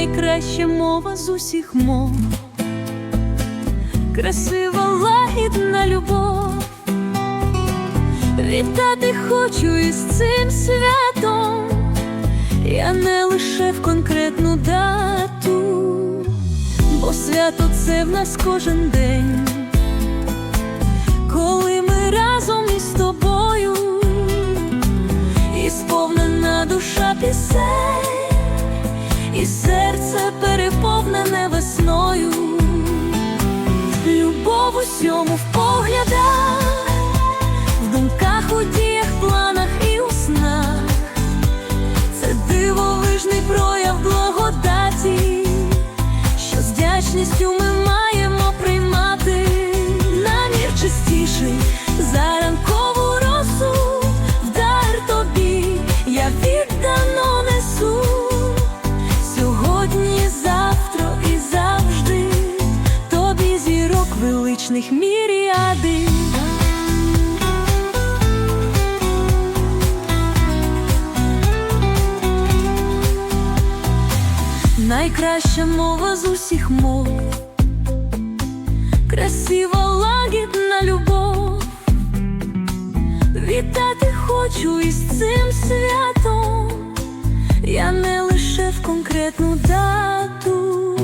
найкраща мова з усіх мов, красива лагідна любов. Вітати хочу із цим святом, я не лише в конкретну дату, бо свято це в нас кожен день, коли ми разом із тобою, і сповнена душа пісень, і переповнене весною, любов усьому в поглядах в думках, у діях, планах і у снах. Це дивовижний прояв благодаті, що з вдячністю ми величних міріади. Найкраща мова з усіх мов, красива лагідна любов. Вітати хочу із цим святом, я не лише в конкретну дату,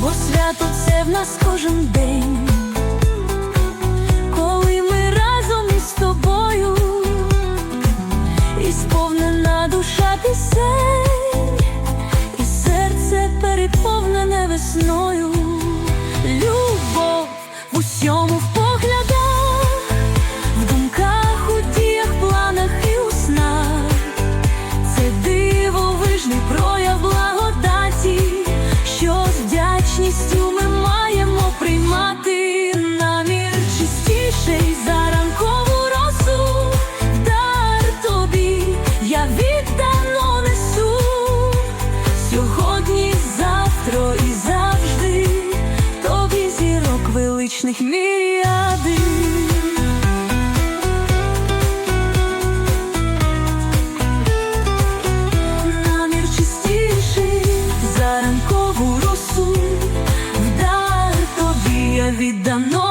бо свято це в нас кожен день, грошей за ранкову росу, дар тобі я віддано несу сьогодні, завтра і завжди тобі зірок величних міріади. Намір чистіший за ранкову росу, вдар тобі я віддано.